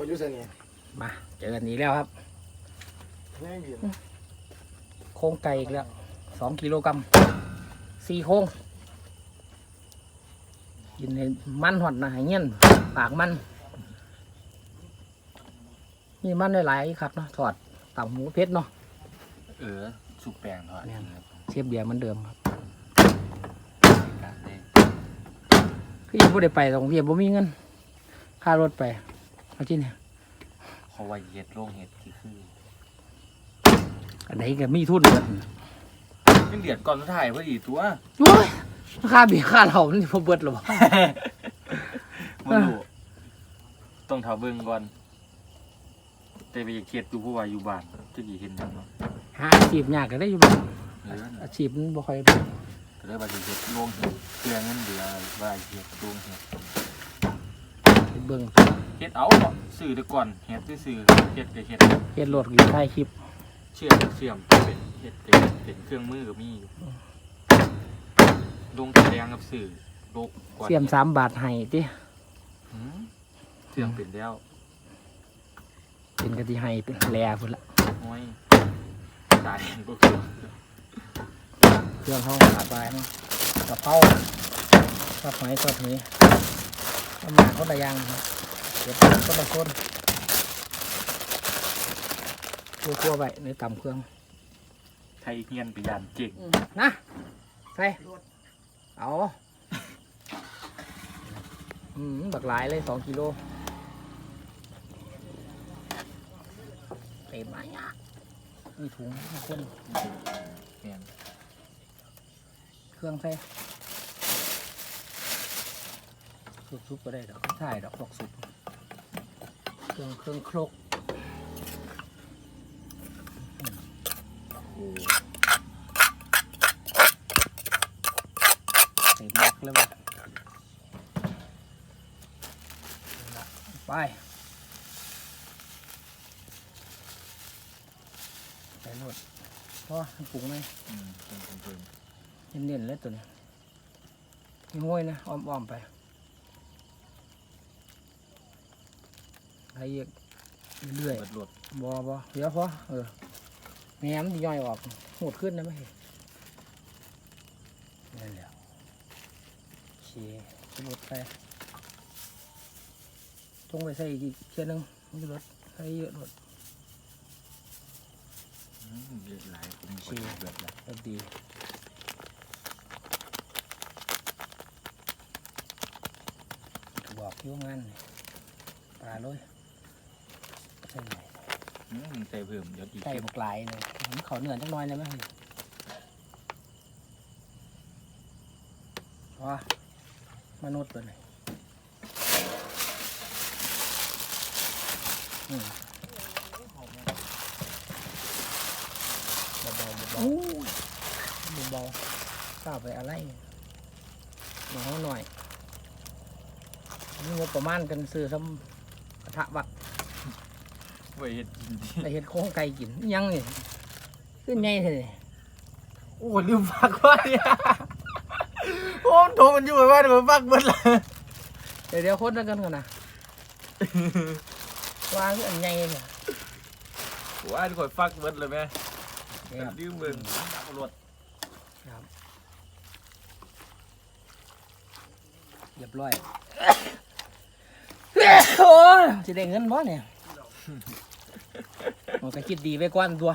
ตัวอยูเซนี่มาเจอกันนี้แล้วครับ แม่งดีโครงไก่อีกแล้วสองกิโลกรัมสี่โครงกินให้มันหอดนะให้เงี้ยนปากมัน นี่มันได้หลายครับเนาะถอดต่ำหมูเพชรเนาะ เออสุกแปลงทอดแม่นครับเชฟเบียร์เหมันเดิมครับการได้คือยังไม่ได้ไปตรงเบียร์บ่มีเงินค่ารถไป เอาที่เนี่ยเขาว่าเห็ดโรงเห็ดที่คืออันไหนก็มีทุนเดือนเป็นเดือดก่อนสุดท้ายพอดีตัวโอ้ยค่าเบียร์ค่าเหล้ามันสิบ่เบิดหรอวะมันรู้ต้องเท่าเบิ่งก่อน แต่ไปอยากเข็ดดูผู้ว่าอยู่บ้านจะกี่เห็นยังเนาะหาอาชีพยากก็ได้อยู่บ้างเอออาชีพมันบ่ค่อยก็เลยว่าสิเห็ดโรงเห็ดเพื่อเงินเดือว่าเห็ดโรงเห็ดไปเบิ่ง เห็ดเอาเนาะซื้อเดี๋ยวก่อนเห็ดซื้อๆเห็ดก็เห็ดเฮ็ดรถอยู่ท้ายคลิป เชื่อมเชื่อมเป็นเห็ดเป็นเป็นเครื่องมือก็มีอยู่ลงแสดงกับสื่อโลกก่อนเสียมสามบาทให้ติหืมเชื่อมเป็นแล้วเป็นกะทิให้เป็นแลพุ่นละโอ้ยตายก็คือเครื่องห้องขาดไปเนาะกระเพราทอดหอยทอดหอยทำมาคนละอย่างครับ เดี๋ยวคนละคนคั่วๆไปในต่ำเครื่องไทยเงียนไปยานเก่งนะใส่เอาอืมบักหลายเลยสองกิโลเต็มไหมอะมีถุงมีคนเงียนเครื่องใส่ซุปซุปก็ได้ดอกใช่ดอกดอกซุปเค รื่องเครื่องครกโอ้เต็มยักเลยวะไปใส่รวดพอให้ปรุงไหมอืมเพิ่มเพิ่มเพิ่มเน้นๆเลยตัวนี้มีห้วยนะอ้อมๆไป ให้เยกเรื่อยเบิดรถๆบอบอเดี๋ยวพอเออแหนมนย่อยออกหดขึ้นนะไม่เห็นนั่นแหละโอเคสมุดไปจงไปใส่อีกเชือนึงมันจะลดใส่เยอะลด อืมเยอะหลายผมชี้ก็เบิดละลดดีบอกอยุ่งงานนี่ปลาเลย ใส่ไหนอืมใส่เพิ่มเดี๋ยวอีกใส่บกหลายเลยผมขาเหนือจังน้อยเลยไหมเฮ้ยว้ามนุษย์ตัวไหนอืมเบาๆเบาเบาๆก้าวไปอะไรมาห้องหน่อยนี่งบประมาณกันซื้อซ้ำกระทะบัก ไว้เฮ็ดกินดิไปเห็ดโค้งไก่กินอิหยังนี่ขึ้นไงเถอะโอ้ลืมฟักว่าเนี่ยโอ้โทรมันอยู่ว่าเดี๋ยวฟักเบิดละเดี๋ยวเดี๋ยวโคตรกันก่อนนะวางคืออันไงเนี่ยว่าข่อยฟักเบิดเลยแม่นี่ครับ ลืมเบิ่งจับรถครับเรียบร้อย โอ้ยจะได้เงินบ่เนี่ย มันก็คิดดีไว้ก่อนตัว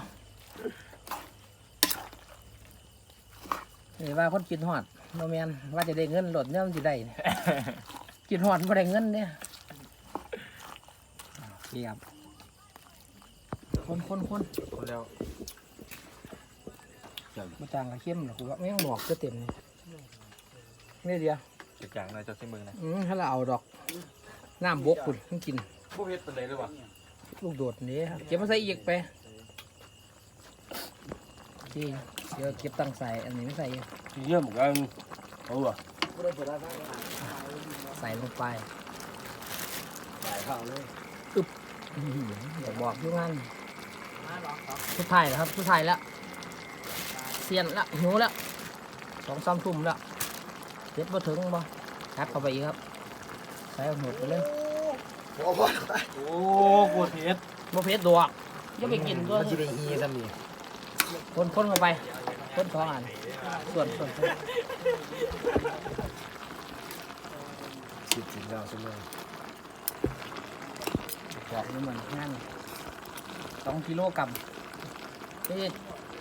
นี่ว่าคนกินหอดโนแมนว่าจะได้เงินหลดเนี่ยมันจะได้เนี่ยกินหอดไม่ได้เงินเนี่ยเทียบคนคนคนแล้วมาจางกับเข้มหรอกกูว่าไม่ต้องบอกก็เต็มนี่นี่เดียวจะจางหน่อยจะใส่มือนะอืมถ้าเราเอาดอกน้ำบกคุณต้องกินพวกเฮ็ดเป็นไรหรือเปล่า ลูกโดดนี่เก็บมาใส่อีกไปที่เดี๋ยวเก็บตั้งใส่อันนี้ไม่ใส่อีกเยี่ยมกันเอาวะใส่ลงไปหลายข้าวเลยอื้อหือเดี๋ยวบอกทุกงานทุกถ่ายแล้วครับทุกถ่ายแล้วเสียนละหิวแล้วสองสามทุ่มแล้วเก็บมาถึงบ่ทักเข้าไปอีกครับ ใส่เอาหมดไปเลย โอ้โหโอ้โคตรเผ็ดบ่เผ็ดดอกย่าไปกินตัวมันจะได้ฮีทำนี่คนคนเข้าไป คนสองอันส่วนส่วนส่วนสิบสิบแล้วใช่ไหมบอกนี่เหมือนงานสองกิโลกรัมนี่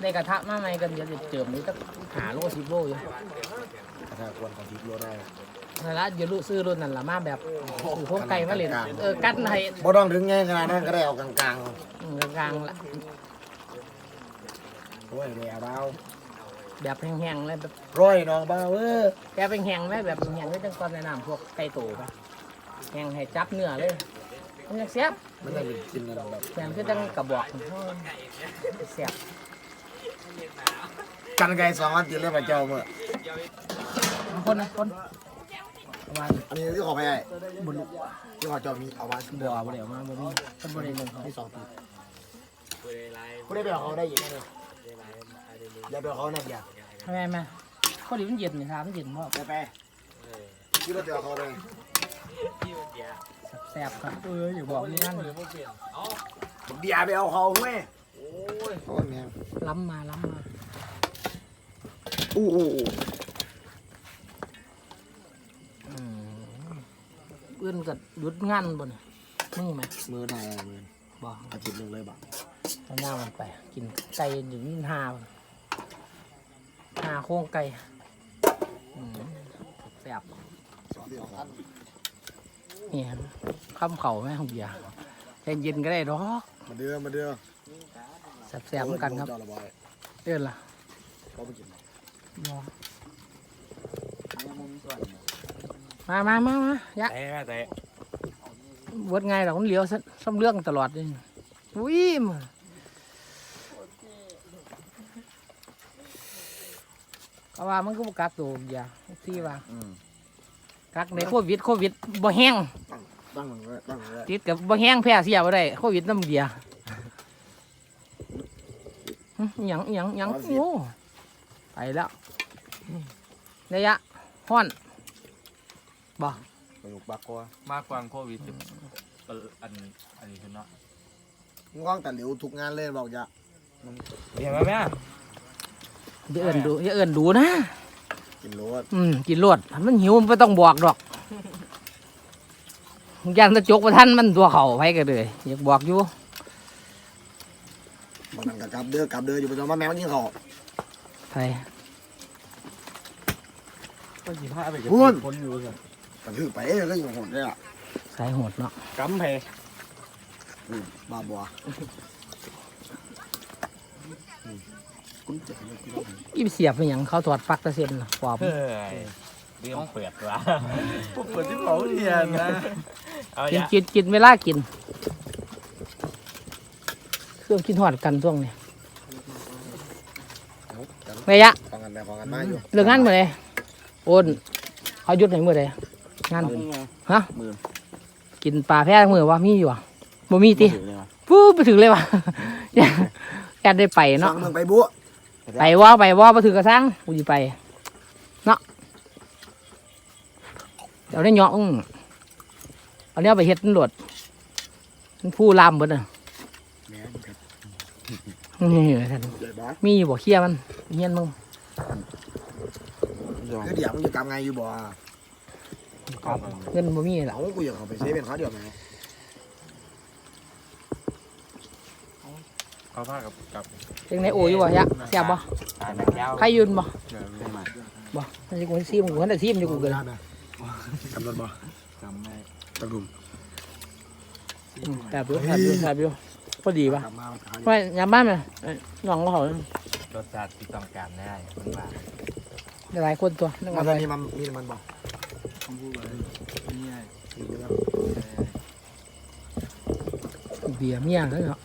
ได้กระทะมาใหม่กันเดี๋ยวจะเจิมนี่ต้องหาโลสิบโลอยู่ถ้าควรของทิพย์โลได้ นั่นละเดี๋ยวรู้ซื้อรุ่นนั่นละมาแบบอยู่พวกไก่มาเล่นเออกัดให้บ่ต้องถึงไงขนาดนั้นก็ได้เอากลางอืมกลางๆละๆโอ้ยแม่เบาแบบแห้งๆเลยแบบร้อยน้องเบาเออแบบเป็นแห้งไหมแบบแห้งไม่ต้องก่อนแนะนำพวกไก่โตปะแห้งให้จับเนื้อเลยมันจะเสียบไม่ได้กินกันแบบแห้งก็ต้องกระบอกเสียบกันไก่สองอันติดเลยพระเจ้าเมื่อคนนะคน มาอันนี้ที่ขอไปไอ้บนที่ขอจ้ามีเอามาบัวบ่เดี๋ยวมาบ่มีคนบ่ได้ลงเขาที่สองติดกูได้ไปเอาเขาได้อีกนะอย่าไปเอาเขานะอย่าทำไมมาคนนี้มันเย็นนี่ครับมันเย็นเพราะไปไปที่รถเดียวเขาเลยแซ่บครับเอออย่บอกนี่นั่นเบียร์ไปเอาเขาเว้ยโอ้ยโอ้ยแม่ล้ำมาล้ำมาอู้อู้มเพื่ อนก็หยุดงานบ่เนี่ยมึงไหมมือได้มือบอกอาทิตย์หนึ่งเลยบ่ะเอาหน้ามันไป กินไก่อยู่นี่หาบ่หาโครงไก่อืมแซ่บสองเดียวครับนี่ครับข้ามเข่าแม่ของเบียร์ใจเย็นก็ได้ดอกมาเดือมาเดือแซ่บๆเหมือนกันครับเจ้าละบอยเดินล่ะเขาไปกินบ่ มามามามายะแต่แต่วดไงเราคนเลี้ยวซะซ้ำเรื่องตลอดเลยวิ่มก็ว่ามันก็บ่กักตัวอย่าที่ว่ากักในโควิดโควิดบ่แห้งตั้งมันไว้ตั้งมันไว้ติดกับบ่แห้งแพ้เสียบ่ได้โควิดน้ำเบียร์หึอิหยังอิหยังอิหยังโอ้ไปแล้วระยะห้อน บ่สนุกบักกว่ามากกว่าโควิดเอออันอันนี้คือเนาะง่วงแต่เหลียวทุกงานเลยบอกอย่าเห็นไหมแม่อย่าเอิ้นดูอย่าเอิ้นดูนะ กินโลดอืมกินรวดมันหิวมันไม่ต้องบอกดอกยันตะจกประทันมันตัวเขาไปกันเลยอยากบอกอยู่บางนั้นก็กลับเด้อกลับเด้ออยู่ประจำว่าแม่มันกินข้าวไทยก็สิพาไปพูดคนอยู่สิ กระถือไปเอ้ยก็อยู่โหดเลยอะสายโหดเนาะกำเพอืมบ้าบัวอืมคุณเจ็บเลยคุณอีเสียบเป็นอย่างเขาถอดปลักตะเซ็นน่ะปอบเฮ้ยเรื่องเปิดวะเปิดที่เขาเทียนนะเอากินอย่ากินกินเวลากิน เครื่องกินหอดกันช่วงนี้ระยะฟังกันไปฟังกันมาอยู่ เรื่องงานเมื่อไรโอนเขาหยุดไหนเมื่อไร งานฮะกินปลาแพ้มือว่ามีอยู่อะบ่มีติปู้ไปถึงเลยวะแกได้ไปฟัเนาะงมึงไปบัวไปว่าไปว่ามาถือกระซังกูจะไปเนาะเดี๋ยวได้เหยาะอื้อเอาเนี้ยไปเฮ็ดตำรวจมันผู้ลามเบิดอะแม่ครับนี่ท่านใหญ่บ้ามีอยู่บ่เคลียร์มันเฮียนมึงคือเดี๋ยวมึงจะกำไงอยู่บ่ เงินบ่มีหรอกเอากูอยากเขาไปเซเว่นเขาเดี๋ยวไหมเขาพากับกับเป็นไงโออยู่บ่ยะแซ่บบ่ตายนักแล้วใครยืนบ่เดี๋ยวไม่มาบ่นั่นสิกูซีมกูหันแต่ซีมอยู่กูเกินกำลังบ่จำไม่ตะลุมอืมแซ่บอยู่แซ่บอยู่แซ่บอยู่พอดีป่ะกลับมาหาอยู่ไม่ยามบ้านไหมเอ้ยน้องเขารสชาติที่ต้องการได้มันว่าหลายคนตัวนึกมาว่าตอนนี้มันมีมันบ่ง่าย เบียร์เมียแล้วเนาะ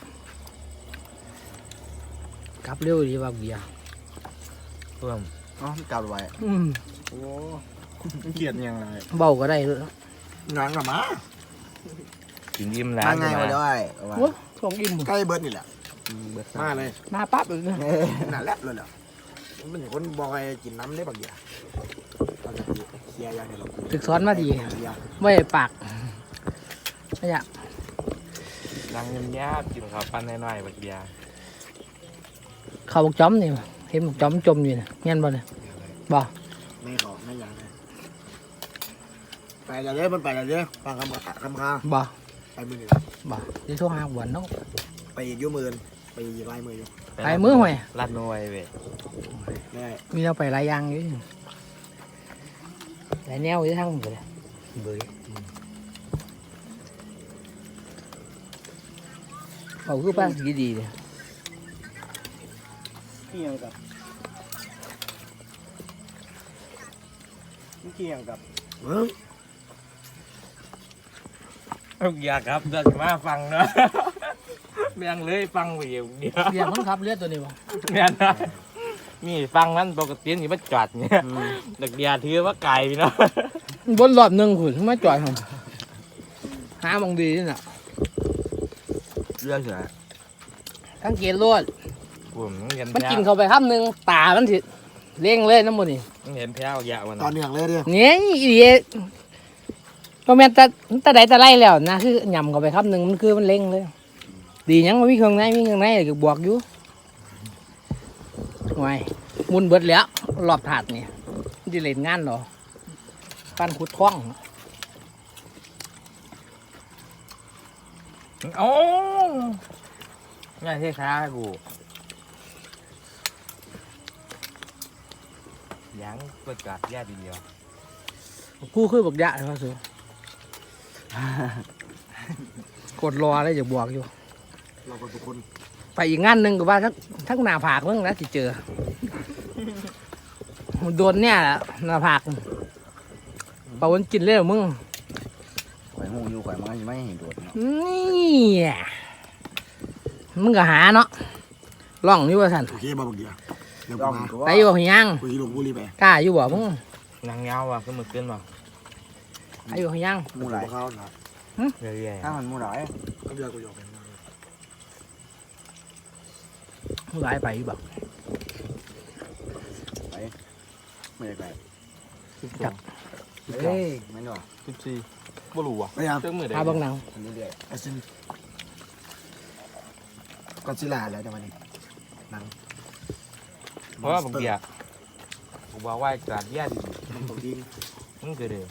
กลับเร็วดีว่าเบียร์เพิ่มอ๋อเก่าไว้อืมโอ้เกลียดยังไงเบาก็ได้ด้วยเนาะงานกลับมากินยิ้มแล้วมาไงมาเลยโอ้ของอิ่มใกล้เบิร์ดนี่แหละเบิดมาเลยมาปั๊บเลยนะน่าแลบเลยเหรอ มันเป็นคนบอกให้กินน้ำได้บางอย่างเราจะเคลียร์อย่างเดียวเราถึกสอนมาดีเคลียร์ไม่ได้ปากไม่อยากนั่งเงียบๆกินข้าวปั้นน้อยๆบักเบียร์เข้าบกจอมนี่เห็นบกจอมจมอยู่เนี่ยเงี้ยบ่เนี่ยบ่ไม่ขอไม่อยากเลยไปอย่าเยอะมันไปอย่าเยอะฟังคำคำคาบ่ไปมือหนึ่งบ่ที่โทรหาหวนเนาะไปอีกอยุ่หมื่นไปอีกลายมืออยู่ไปมือห่วยลัดหน่วยเว้ยแน่มีเราไปหลายอย่างอยู่หลายแนวอยู่ทั้งหมดเลยเบื่อเอาคือป้าดีดีๆเลยเกี่ยงกับเกี่ยงกับเฮ้ยบักเบียร์ครับเดี๋ยวสิมาฟังเนาะ แม่งเลยฟังไปอยู่เดียวเรียกมันขับเรือตัวนี้บ่แม่นนะมีฟังมันปกตินี่มาจอดเนี่ยบักเบียร์ถือว่าไก่พี่เนาะบนรอบหนึ่งคุณมาจอดผมหาหมองดีนี่น่ะเรื่องเสือสังเกตรถผมเห็นมันแพ้กินเข้าไปคำหนึ่งตามันสิเร่งเลยน้ำมันนี่เห็นแพ้เอายาวันตอนเหนืองเลยดิเนี่ยอีเดียก็แม่นแตาตาใดตาไล่แล้วนะคือหย่ำเข้าไปคำหนึ่งมันคือมันเร่งเลย ดีหยังมันมีเครื่องในมีเครื่องในก็บวกอยู่ไว้มุนเบิดแล้วรอบถาดนี่มันจะเล่นงานเหรอปั้นขุดท้องโอ้ง่ายที่ช้ากูยังประกาศแย่ดีเดียวผู้คือบักยะครับสูกดรอได้จะบวกอยู่ เราก็ทุกคนไปอีกงานหนึ่งก็ว่าทั้งทั้งหน้าผากมึงแล้วสิเจอโดนเนี่ยแหละหน้าผากปาวันกินเลยเหรอมึงข่อยหูอยู่ข่อยมันไม่เห็นโดดเนาะนี่มึงก็หาเนาะล่องอยู่ว่าสันโอเคบ่บักเดียวเดี๋ยวต้กูองมาตัวไปอยู่บ่ยังกูจะลงบุรีไปกล้าอยู่บ่มึงนางเงาว่ะก็มือขึ้นว่ะไปอยู่บ่ยังหมูไหลเข้าหน่อยเรื่อยถ้ามันหมูไหลก็เดือกูยอมเป็น มึงหลายไปอยู่บ่ไม่ได้ไกลจับเฮ้ยไม่หนอๆสิบสี่บ่รู้ว่ะพยายามเจ้ามือได้พาเบังหนังอันนี้เรื่อยไอ้ซินก็ซิลาแล้วแต่วันนี้หนังเพราะว่าผมเบียร์ผมบอกว่าการแย่ดีมันตกดินมึงคือเด้อ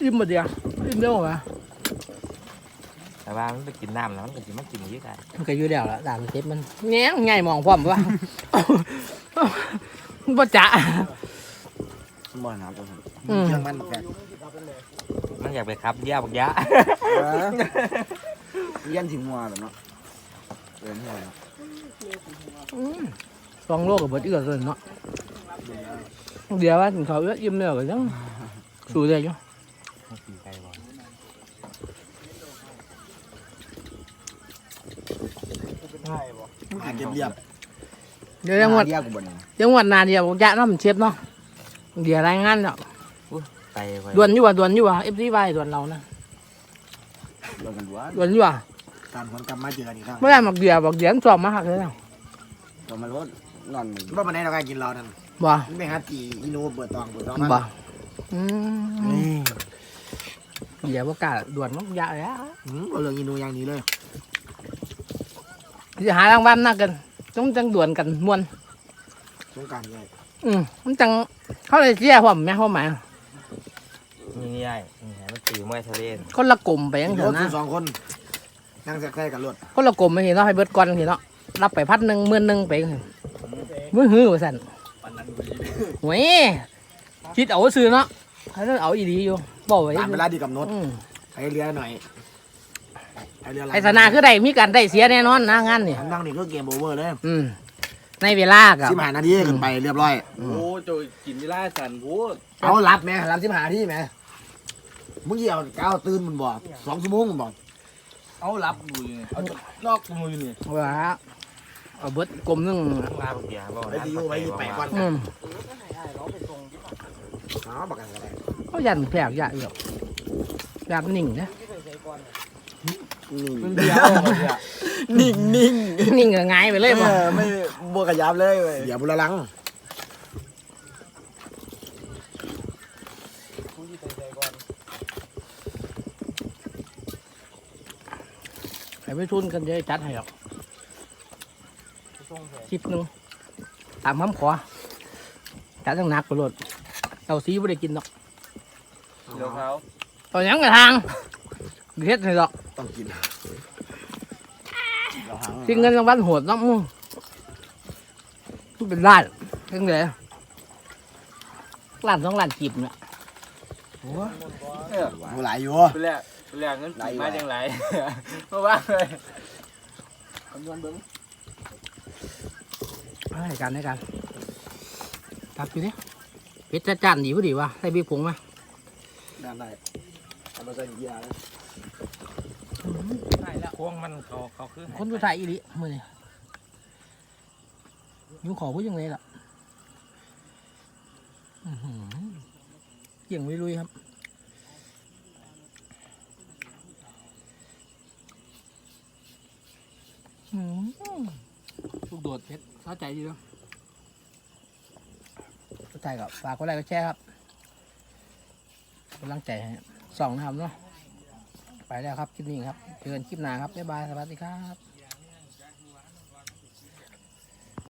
อิ่มบ่เดียวอิ่มเร็วบ่ แต่ว่ามันไปกินน้ำแล้วมันก็สิมากินเยอะกันมันก็อยู่แล้วล่ะด่ามันเจ็บมันแง่งใหญ่มองพร้อมว่าบ่จะบ่อน้ำตัวนั้นอืมเครื่องมันแบบมันอยากไปขับเยี่ยบักยะยันถึงมัวแบบเนาะเดินหัวเนาะสองโลกับเบิดเอื้อเลยเนาะเดี๋ยวว่าถึงเขาเอื้อยิ้มแล้วก็ยังสู้ได้อยู่ขี่ไก่บ่ หาเก็บเรียบเดี๋ยวยังหวดเรียกกูบ่นเดี๋ยวหวดหนาเดียวบอกยะเนาะมันเช็ดเนาะเดี๋ยวรายงานเนาะไก่ไปด่วนอยู่ว่ะด่วนอยู่ว่ะเอฟซีไวด่วนเรานะโดนกันด้วด่วนอยู่ว่ะการคนกลับมาเจอกันอีกครั้งเมื่อไหร่บอกเดี๋ยวบอกเดี๋ยวสอบมาหักเลยนะตัวมันรถนอนมึงว่ามันได้เราการกินเรานั่นบ่มันไม่ฮัตตีอินูเปิดตองเปิดตองบ่อืมเดี๋ยวบอกกล้าด่วนมันยะเลยอะอืมเอาเรื่องอินูอย่างนี้เลย จะหารางวัลนักกันต้องจังด่วนกันมวนสงกรารเลยอืมมันจังเขาเลยเสียความแม่ความหมายนี่นี่ไอ้นี่ไงมันตื่นมวยทะเลนคนละกลุ่มไปยังรเถอะถนะสองคนนั่งแทรกกันรถคนละกลุ่มไม่เห็นเนาะให้เบิดก่อนเห็นเนาะรับไปพัดหนึ่งหมื่นหนึ่งไปจังซี้มือหื้อว่าสั่นโว้ยคิดเอาซื้อเนาะเขาต้องเอาอีดีอยู่บอกไว้ตามเวลาดีกับนดอืมให้เรือหน่อยให้ เรือไอ้สนาคือได้มีการได้เสียแน่นอนนะงานนี่ทำนั่งนี่ก็เกมโอเวอร์เลยอืมในเวลากับสิบหานาทีขึ้นไปเรียบร้อยโอ้โจกินเวลาสั่นพูดเอารับไหมรับสิบหาที่ไหมมึงเหี่ยวก้าวตื่นมันบอกสองชั่วโมงมันบอกเอารับอยู่นี่เอาลอกมือนี่ว่าเอาเบิดกลมหนึงลาบักเบียร์บ่ไปที่อยู่ไปที่ไปก่อนอืมอ๋อประกันกันได้เขายันแผลกยาเอียวอยากนิ่งนะ นิ่งนิ่งนิ่งนิ่งก็ง่ายไปเลยเอบ่ไม่บวกกระยับเลยอยเดี๋ยวบุรลังกูรไม่อนทุนกันเยอะจัดให้หรอกคิดหนึงตามคำขอจัดต้องหนักไปโลดเอาซีไม่ได้กินหรอกเดี๋ยวเขาตอนยังกระทาง เฮ็ดให้หรอกต้องกินเราหางทิ้งเงินรางวัลโหดเน้ำมึงทุกเป็นล้านเพิ่งเลยล้านสองล้านกีบเนี่ยเออโหหลายอยู่ไปแลกไปแลกเงินปีมาจังไรเพราะว่าเลยคำนวณเบิ้งให้การให้การตักอยู่ดิเพชรจานดีพอดีวะใส่บีผงไหมด้านได้เอามาใส่เกียร์นะใช่แล้ว พวงมันเขาเขาคือคนสุดท้ายอีหลิมือนี่ยูขอพูดยังไงล่ะเกี่ยงลุยๆครับลูกโดดเพชรเข้าใจดีเนาะเข้าใจกับฝากกดไลค์กดแชร์ครับกำลังใจให้สองนะครับเนาะ ไปแล้วครับคลิปนี้ครับเจอกันคลิปหน้าครับบ๊ายบายสวัสดีครับ